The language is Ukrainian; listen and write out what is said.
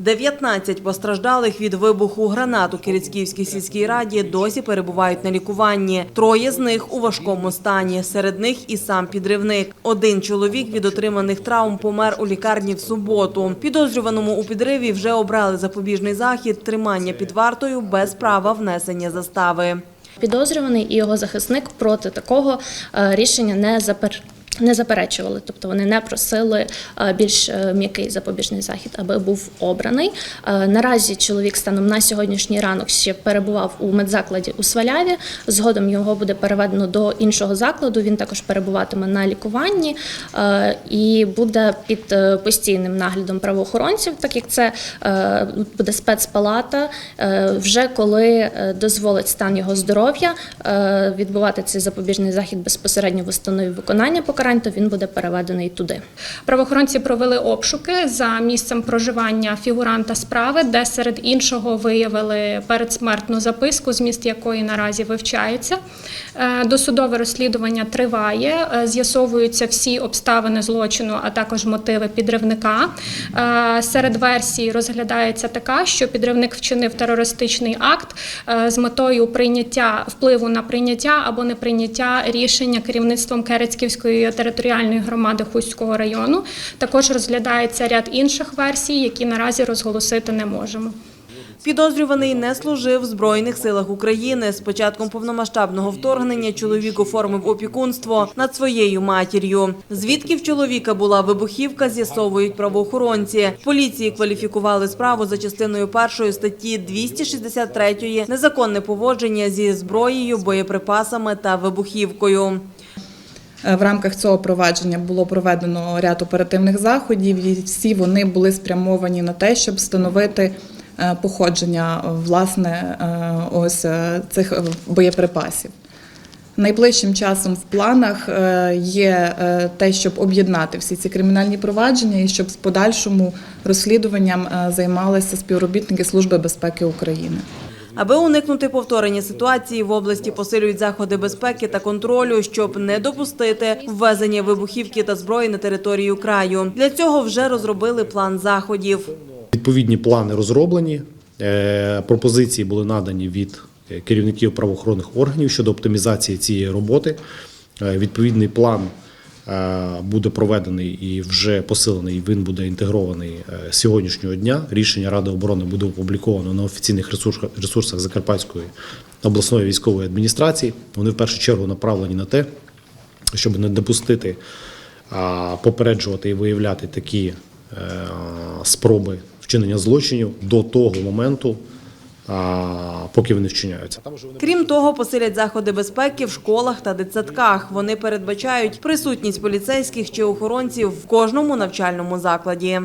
19 постраждалих від вибуху гранат у Кирицьківській сільській раді досі перебувають на лікуванні. Троє з них у важкому стані. Серед них і сам підривник. Один чоловік від отриманих травм помер у лікарні в суботу. Підозрюваному у підриві вже обрали запобіжний захід тримання під вартою без права внесення застави. Підозрюваний і його захисник проти такого е, рішення не. Не заперечували, тобто вони не просили е, більш е, м'який запобіжний захід, аби був обраний. Е, Наразі чоловік станом на сьогоднішній ранок ще перебував у медзакладі у Сваляві. Згодом його буде переведено до іншого закладу. Він також перебуватиме на лікуванні і буде під постійним наглядом правоохоронців, так як це буде спецпалата. Вже коли дозволить стан його здоров'я відбувати цей запобіжний захід безпосередньо в установі виконання покарань, то він буде переведений туди. Правоохоронці провели обшуки за місцем проживання фігуранта справи, де серед іншого виявили передсмертну записку, зміст якої наразі вивчається. Е, Досудове розслідування триває, е, з'ясовуються всі обставини злочину, а також мотиви підривника. Е, Серед версій розглядається така, що підривник вчинив терористичний акт з метою прийняття впливу на прийняття або неприйняття рішення керівництвом Керецьківської територіальної громади Хуського району. Також розглядається ряд інших версій, які наразі розголосити не можемо. Підозрюваний не служив в Збройних силах України. З початком повномасштабного вторгнення чоловік оформив опікунство над своєю матір'ю. Звідки в чоловіка була вибухівка, з'ясовують правоохоронці. Поліції кваліфікували справу за частиною першої статті 263 незаконне поводження зі зброєю, боєприпасами та вибухівкою. Е, В рамках цього провадження було проведено ряд оперативних заходів, і всі вони були спрямовані на те, щоб встановити е, походження власне е, ось цих боєприпасів. Найближчим часом в планах є те, щоб об'єднати всі ці кримінальні провадження і щоб з подальшому розслідуванням займалися співробітники Служби безпеки України. Аби уникнути повторення ситуації, в області посилюють заходи безпеки та контролю, щоб не допустити ввезення вибухівки та зброї на територію краю. Для цього вже розробили план заходів. Відповідні плани розроблені, е, пропозиції були надані від е, керівників правоохоронних органів щодо оптимізації цієї роботи. Е, Відповідний план буде проведений і вже посилений. Він буде інтегрований е, з сьогоднішнього дня. Рішення Ради оборони буде опубліковано на офіційних ресурсах, Закарпатської обласної військової адміністрації. Вони в першу чергу направлені на те, щоб не допустити попереджувати і виявляти такі е, спроби вчинення злочинів до того моменту, поки вони вчиняються. Крім того, посилять заходи безпеки в школах та дитсадках. Вони передбачають присутність поліцейських чи охоронців в кожному навчальному закладі.